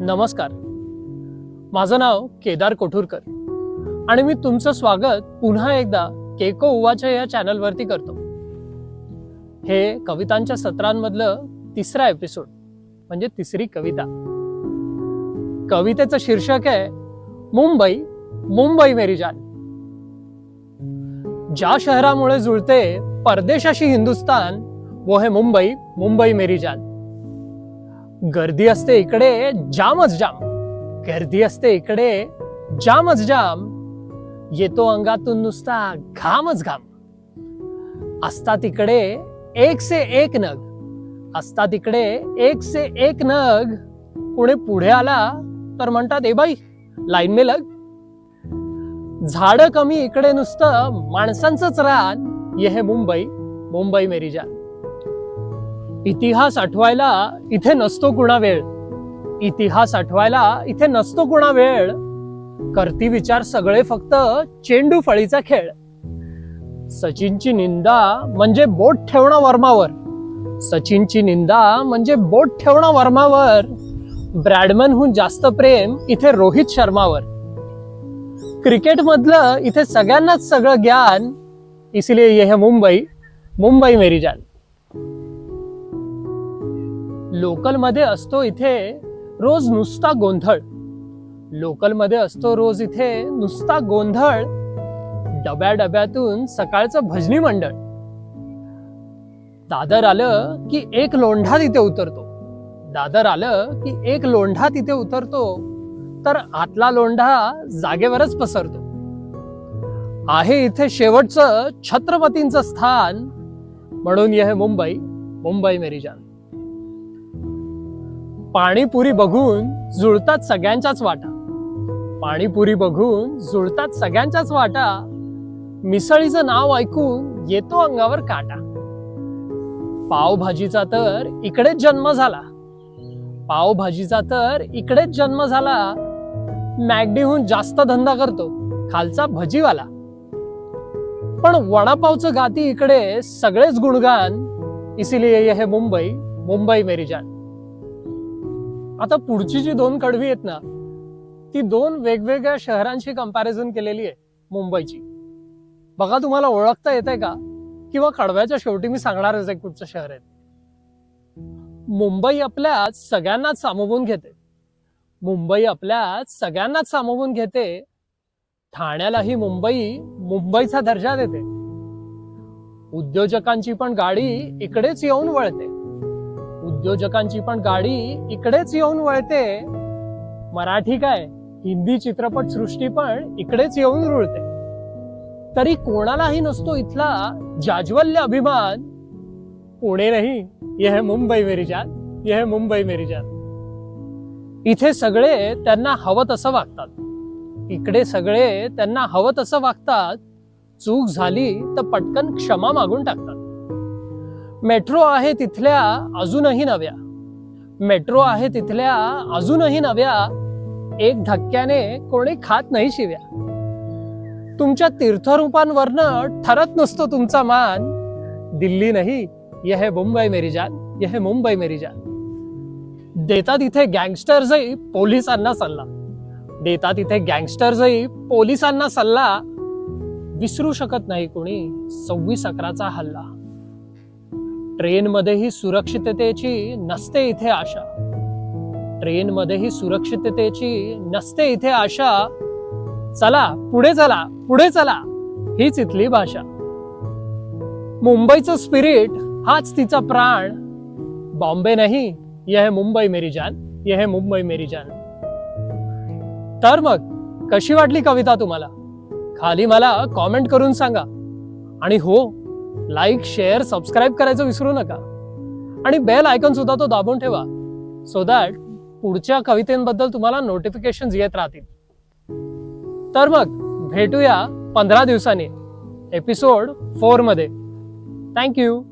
नमस्कार. माझं नाव केदार कोठूरकर आणि मी तुमचं स्वागत पुन्हा एकदा केको उवाच्या या चॅनलवरती करतो. हे कवितांच्या सत्रांमधलं तिसरा एपिसोड म्हणजे तिसरी कविता. कवितेचं शीर्षक आहे मुंबई मुंबई मेरी जान. ज्या शहरामुळे जुळते परदेशाशी हिंदुस्तान वो है मुंबई मुंबई मेरी जान. गर्दी असते इकडे जामच जाम. गर्दी असते इकडे जामच जाम. येतो अंगातून नुसता घामच घाम. असतात इकडे एक से एक नग. असतात इकडे एक से एक नग. कोणी पुढे आला तर म्हणतात ए बाई लाईन मे लग. झाड कमी इकडे नुसतं माणसांचंच रान. ये हे मुंबई. मुंबई मेरी जान. इतिहास आठवायला इथे नसतो कुणा वेळ. इतिहास आठवायला इथे नसतो कुणा वेळ. करती विचार सगळे फक्त चेंडू फळीचा खेळ. सचिनची निंदा म्हणजे बोट ठेवणं वर्मावर. सचिनची निंदा म्हणजे बोट ठेवणं वर्मावर. ब्रॅडमनहून जास्त प्रेम इथे रोहित शर्मावर. क्रिकेट मधलं इथे सगळ्यांनाच सगळं ज्ञान. इसलिए ये है मुंबई. मुंबई मेरी जान. लोकलमध्ये असतो इथे रोज नुसता गोंधळ. लोकलमध्ये असतो रोज इथे नुसता गोंधळ. डब्या डब्यातून सकाळचं भजनी मंडळ. दादर आलं की एक लोंढा तिथे उतरतो. दादर आलं की एक लोंढा तिथे उतरतो. तर आतला लोंढा जागेवरच पसरतो. आहे इथे शेवटचं छत्रपतींचं स्थान. म्हणून ये मुंबई. मुंबई मेरी जान. पाणीपुरी बघून जुळतात सगळ्यांच्याच वाटा. पाणीपुरी बघून जुळतात सगळ्यांच्याच वाटा. मिसळीचं नाव ऐकून येतो अंगावर काटा. पावभाजीचा तर इकडेच जन्म झाला. पावभाजीचा तर इकडेच जन्म झाला. मॅगडीहून जास्त धंदा करतो खालचा भजीवाला. पण वडापावचं गाती इकडे सगळेच गुणगान इसिलिये हे मुंबई मुंबई मेरी जान. आता पुढची जी दोन कडवी आहेत ना ती दोन वेगवेगळ्या शहरांशी कंपॅरिझन केलेली आहे मुंबईची. बघा तुम्हाला ओळखता येत आहे का? किंवा कडव्याच्या शेवटी मी सांगणारच आहे कुठचं शहर आहे. मुंबई आपल्या सगळ्यांनाच सामावून घेते. मुंबई आपल्यात सगळ्यांनाच सामावून घेते. ठाण्यालाही मुंबई मुंबईचा दर्जा देते. उद्योजकांची पण गाडी इकडेच येऊन वळते. उद्योजकांची पण गाडी इकडेच येऊन वळते. मराठी काय? हिंदी चित्रपट सृष्टी पण इकडेच येऊन रुळते. तरी कोणालाही नसतो इथला जाज्वल्य अभिमान. पुणे नाही यह है मुंबई मेरी जान यह है मुंबई मेरी जान. इथे सगळे त्यांना हवं तसं वागतात. इकडे सगळे त्यांना हवं तसं वागतात. चूक झाली तर पटकन क्षमा मागून टाकतात. मेट्रो आहे तिथल्या अजूनही नव्या. मेट्रो आहे तिथल्या अजूनही नव्या. एक धक्क्याने कोणी खात नाही शिव्या. तुमच्या तीर्थरूपांवरनं ठरत नसतो तुमचा मान. दिल्ली नाही यह है मुंबई मेरी जान यह है मुंबई मेरी जान. देतात इथे गँगस्टर्सही पोलिसांना सल्ला. देतात इथे गँगस्टर्सही पोलिसांना सल्ला. विसरू शकत नाही कोणी. सव्वीस अकराचा हल्ला. ट्रेनमध्येही सुरक्षिततेची नसते इथे आशा. ट्रेनमध्येही सुरक्षिततेची नसते इथे आशा. चला पुढे चला पुढे चला हीच इथली भाषा. मुंबईचं स्पिरिट हाच तिचा प्राण. बॉम्बे नाही यह मुंबई मेरी जान यह है मुंबई मेरी जान. तर मग कशी वाटली कविता तुम्हाला? खाली मला कॉमेंट करून सांगा. आणि हो लाईक शेअर सबस्क्राईब करायचं विसरू नका. आणि बेल आयकॉन सुद्धा तो दाबून ठेवा. सो दॅट पुढच्या कवितेंबद्दल तुम्हाला नोटिफिकेशन येत राहतील. तर मग भेटूया पंधरा दिवसांनी. एपिसोड फोरमध्ये. थँक्यू